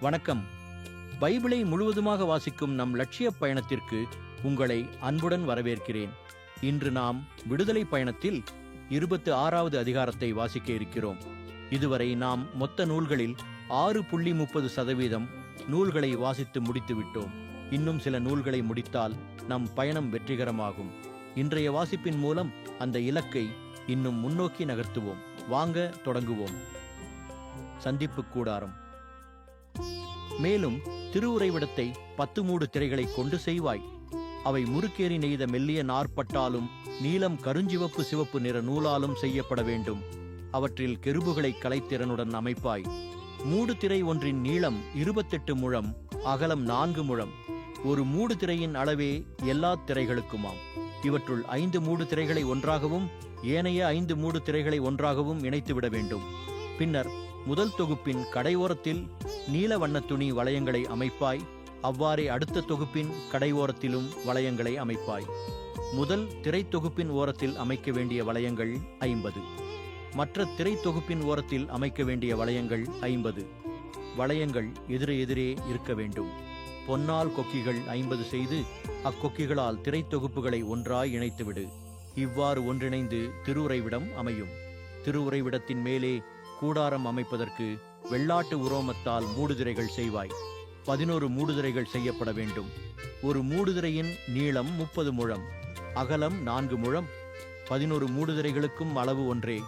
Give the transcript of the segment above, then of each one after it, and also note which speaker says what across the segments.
Speaker 1: வணக்கம். பைபிளை முழுவதுமாக வாசிக்கும் நம் லட்சிய பயணத்திற்கு உங்களை அன்புடன் வரவேற்கிறேன். இன்று நாம் விடுதலை பயணத்தில் இருபத்து ஆறாவது அதிகாரத்தை வாசிக்க இருக்கிறோம். இதுவரை நாம் மொத்த நூல்களில் ஆறு புள்ளி முப்பது சதவீதம் நூல்களை வாசித்து முடித்து விட்டோம். இன்னும் சில நூல்களை முடித்தால் நம் பயணம் வெற்றிகரமாகும். இன்றைய வாசிப்பின் மூலம் அந்த இலக்கை இன்னும் முன்னோக்கி நகர்த்துவோம். வாங்க தொடங்குவோம். சந்திப்பு கூடாரம். மேலும் திருவுரைவிடத்தை பத்து மூடு திரைகளை கொண்டு செய்வாய். அவை முறுக்கேறி நெய்த மெல்லிய நாற்பட்டாலும் நீலம் கருஞ்சிவப்பு சிவப்பு நிற நூலாலும் செய்யப்பட வேண்டும். அவற்றில் கெருபுகளை கலைத்திறனுடன் அமைப்பாய். மூடு திரை ஒன்றின் நீளம் இருபத்தெட்டு முழம் அகலம் நான்கு முழம். ஒரு மூடு திரையின் அளவே எல்லா திரைகளுக்குமாம். இவற்றுள் ஐந்து மூடு திரைகளை ஒன்றாகவும் ஏனைய ஐந்து மூடு திரைகளை ஒன்றாகவும் இணைத்துவிட வேண்டும். பின்னர் முதல் தொகுப்பின் கடையோரத்தில் நீல வண்ணத் துணி வளையங்களை அமைப்பாய் அவ்வாறே அடுத்த தொகுப்பின் கடையோரத்திலும் வளையங்களை அமைப்பாய். முதல் திரை தொகுப்பின் ஓரத்தில் அமைக்க வேண்டிய வளையங்கள் ஐம்பது. மற்ற திரை தொகுப்பின் ஓரத்தில் அமைக்க வேண்டிய வளையங்கள் ஐம்பது. வளையங்கள் எதிரே எதிரே இருக்க வேண்டும். பொன்னால் கொக்கிகள் ஐம்பது செய்து அக்கொக்கிகளால் திரை தொகுப்புகளை ஒன்றாய் இணைத்துவிடு. இவ்வாறு ஒன்றிணைந்து திருவுரைவிடம் அமையும். திருவுரைவிடத்தின் மேலே கூடாரம் அமைப்பதற்கு வெள்ளாட்டு உரோமத்தால் மூடுதிரைகள் செய்வாய். பதினோரு மூடுதிரைகள் செய்யப்பட வேண்டும். ஒரு மூடுதிரையின் நீளம் முப்பது முழம் அகலம் நான்கு முழம். பதினோரு மூடுதிரைகளுக்கும் அளவு ஒன்றே.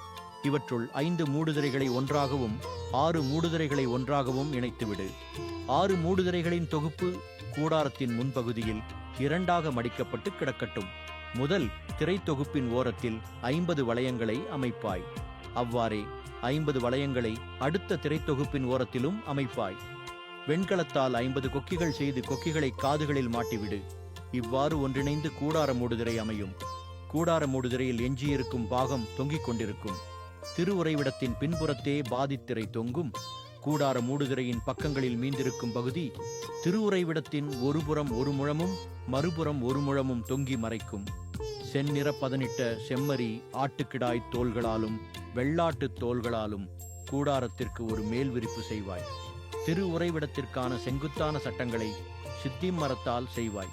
Speaker 1: இவற்றுள் ஐந்து மூடுதிரைகளை ஒன்றாகவும் ஆறு மூடுதிரைகளை ஒன்றாகவும் இணைத்துவிடு. ஆறு மூடுதிரைகளின் தொகுப்பு கூடாரத்தின் முன்பகுதியில் இரண்டாக மடிக்கப்பட்டு கிடக்கட்டும். முதல் திரை தொகுப்பின் ஓரத்தில் ஐம்பது வளையங்களை அமைப்பாய். அவ்வாறே ஐம்பது வளையங்களை அடுத்த திரைத்தொகுப்பின் ஓரத்திலும் அமைப்பாய். வெண்கலத்தால் ஐம்பது கொக்கிகள் செய்து கொக்கிகளை காதுகளில் மாட்டிவிடு. இவ்வாறு ஒன்றிணைந்து கூடார மூடுதிரை அமையும். கூடார மூடுதிரையில் எஞ்சியிருக்கும் பாகம் தொங்கிக் கொண்டிருக்கும். திருவுறைவிடத்தின் பின்புறத்தே பாதித்திரை தொங்கும். கூடார மூடுதிரையின் பக்கங்களில் மீந்திருக்கும் பகுதி திருவுறைவிடத்தின் ஒருபுறம் ஒரு முழமும் மறுபுறம் ஒரு முழமும் தொங்கி மறைக்கும். செந்நிற பதனிட்ட செம்மறி ஆட்டுக்கிடாய் தோள்களாலும் வெள்ளாட்டுத் தோள்களாலும் கூடாரத்திற்கு ஒரு மேல் விரிப்பு செய்வாய். திரு உறைவிடத்திற்கான செங்குத்தான சட்டங்களை சித்தி மரத்தால் செய்வாய்.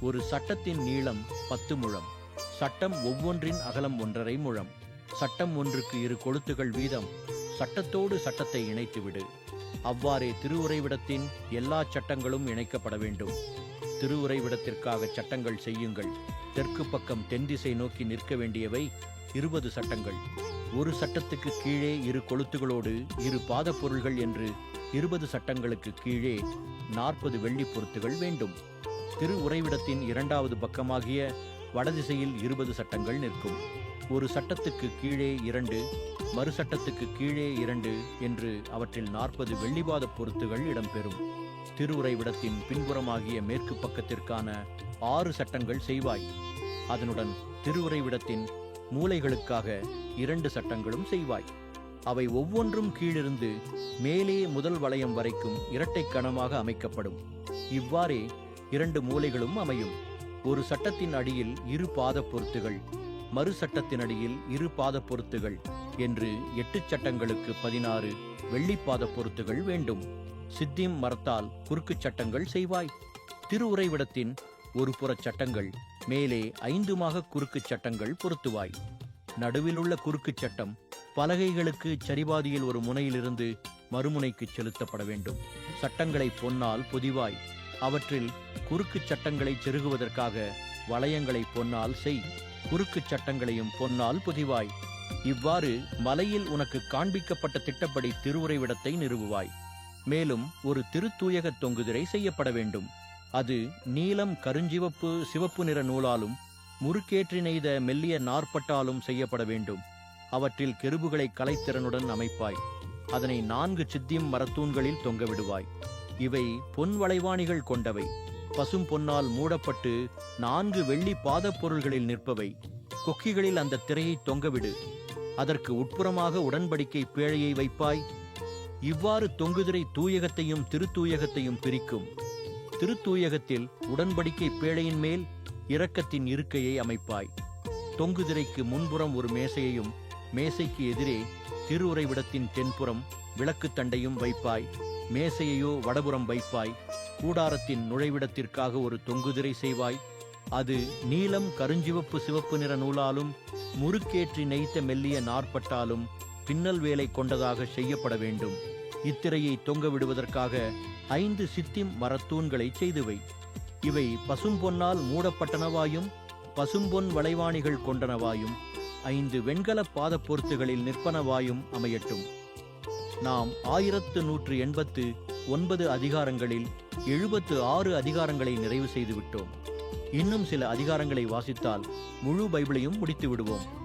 Speaker 1: ஒரு சட்டத்தின் நீளம் பத்து முழம். சட்டம் ஒவ்வொன்றின் அகலம் ஒன்றரை முழம். சட்டம் ஒன்றுக்கு இரு கொளுத்துகள் வீதம். சட்டத்தோடு சட்டத்தை இணைத்துவிடு. அவ்வாறே திருவுறைவிடத்தின் எல்லா சட்டங்களும் இணைக்கப்பட வேண்டும். திருவுறைவிடத்திற்காக சட்டங்கள் செய்யுங்கள். தெற்கு பக்கம் தென் திசை நோக்கி நிற்க வேண்டியவை இருபது சட்டங்கள். ஒரு சட்டத்துக்கு கீழே இரு கொளுத்துகளோடு இரு பாத பொருள்கள் என்று இருபது சட்டங்களுக்கு கீழே நாற்பது வெள்ளி பொருத்துகள் வேண்டும். திரு உறைவிடத்தின் இரண்டாவது பக்கமாகிய வடதிசையில் இருபது சட்டங்கள் நிற்கும். ஒரு சட்டத்துக்கு கீழே இரண்டு மறு சட்டத்துக்கு கீழே இரண்டு என்று அவற்றில் நாற்பது வெள்ளிபாத பொருத்துகள் இடம்பெறும். திருவுரைவிடத்தின் பின்புறமாகிய மேற்கு பக்கத்திற்கான ஆறு சட்டங்கள் செய்வாய். அதனுடன் திருவுரைவிடத்தின் மூலைகளுக்காக இரண்டு சட்டங்களும் செய்வாய். அவை ஒவ்வொன்றும் கீழிருந்து மேலே முதல் வளையம் வரைக்கும் இரட்டை கணமாக அமைக்கப்படும். இவ்வாறே இரண்டு மூலைகளும் அமையும். ஒரு சட்டத்தின் அடியில் இரு பாத பொருத்துகள் மறு சட்டத்தின் அடியில் இரு பாத பொருத்துகள் என்று எட்டு சட்டங்களுக்கு பதினாறு வெள்ளிப்பாத பொருத்துகள் வேண்டும். சித்திம் மரத்தால் குறுக்குச் சட்டங்கள் செய்வாய். திருவுறைவிடத்தின் ஒரு புறச் சட்டங்கள் மேலே ஐந்துமாக குறுக்குச் சட்டங்கள் பொருத்துவாய். நடுவில் உள்ள குறுக்குச் சட்டம் பலகைகளுக்கு சரிபாதியில் ஒரு முனையிலிருந்து மறுமுனைக்கு செலுத்தப்பட வேண்டும். சட்டங்களை பொன்னால் பொதிவாய். அவற்றில் குறுக்குச் சட்டங்களை செருகுவதற்காக வளையங்களை பொன்னால் செய். குறுக்குச் சட்டங்களையும் பொன்னால் பொதிவாய். இவ்வாறு மலையில் உனக்கு காண்பிக்கப்பட்ட திட்டப்படி திருவுரைவிடத்தை நிறுவுவாய். மேலும் ஒரு திருத்தூயக தொங்குதிரை செய்யப்பட வேண்டும். அது நீலம் கருஞ்சிவப்பு சிவப்பு நிற நூலாலும் முறுக்கேற்றி நெய்த மெல்லிய நாற்பட்டாலும் செய்யப்பட வேண்டும். அவற்றில் கெருபுகளை கலைத்திறனுடன் அமைப்பாய். அதனை நான்கு சித்தியம் மரத்தூண்களில் தொங்கவிடுவாய் இவை பொன் வளைவாணிகள் கொண்டவை. பசும் பொன்னால் மூடப்பட்டு நான்கு வெள்ளி பாதப் பொருள்களில் நிற்பவை. கொக்கிகளில் அந்த திரையை தொங்கவிடு அதற்கு உட்புறமாக உடன்படிக்கை பேழையை வைப்பாய். இவ்வாறு தொங்குதிரை தூயகத்தையும் திருத்தூயகத்தையும் பிரிக்கும். திருத்தூயகத்தில் உடன்படிக்கை பேழையின் மேல் இரக்கத்தின் இருக்கையை அமைப்பாய். தொங்குதிரைக்கு முன்புறம் ஒரு மேசையையும் மேசைக்கு எதிரே திருவுறைவிடத்தின் தென்புறம் விளக்குத் தண்டையும் வைப்பாய். மேசையையோ வடபுறம் வைப்பாய். கூடாரத்தின் நுழைவிடத்திற்காக ஒரு தொங்குதிரை செய்வாய். அது நீலம் கருஞ்சிவப்பு சிவப்பு நிற நூலாலும் முறுக்கேற்றி நெய்த்த மெல்லிய நாற்பட்டாலும் பின்னல் வேலை கொண்டதாக செய்யப்பட வேண்டும். இத்திரையை தொங்க விடுவதற்காக ஐந்து சித்திம் மரத்தூண்களை செய்துவை. இவை பசும்பொன்னால் மூடப்பட்டனவாயும் பசும்பொன் வளைவாணிகள் கொண்டனவாயும் ஐந்து வெண்கல பாதப்பொருத்துகளில் நிற்பனவாயும் அமையட்டும். நாம் ஆயிரத்து நூற்று எண்பத்து ஒன்பது அதிகாரங்களில் எழுபத்து ஆறு அதிகாரங்களை நிறைவு செய்துவிட்டோம். இன்னும் சில அதிகாரங்களை வாசித்தால் முழு பைபிளையும் முடித்து விடுவோம்